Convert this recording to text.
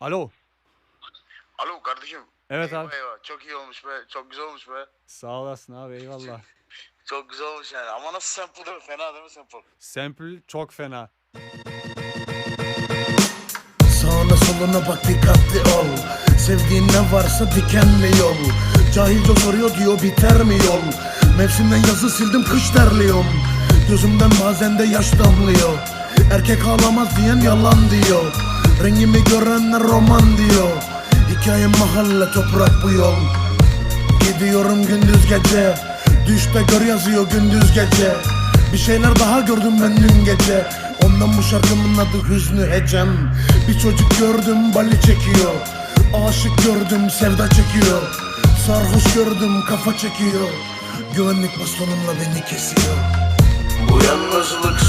Alo. Alo kardeşim. Evet eyvah abi. Eyvah. Çok iyi olmuş be. Çok güzel olmuş be. Sağ olasın abi eyvallah. Çok güzel olmuş yani. Ama nasıl sample değil mi? Fena değil mi sample? Sample çok fena. Sağına soluna bak dikkatli ol Sevdiğin ne varsa dikenli yol Cahilce soruyor diyor biter mi yol Mevsimden yazı sildim kış terliyorum Gözümden bazen de yaş damlıyor Erkek ağlamaz diyen yalan diyor Rengimi görenler roman diyor. Hikayem mahalle toprak bu yol. Gidiyorum gündüz gece. Düşte gör yazıyor gündüz gece. Bir şeyler daha gördüm ben dün gece. Ondan bu şarkımın adı Hüznü Hecem Bir çocuk gördüm bali çekiyor. Aşık gördüm sevda çekiyor. Sarhoş gördüm kafa çekiyor. Güvenlik bastonumla beni kesiyor. Bu yalnızlık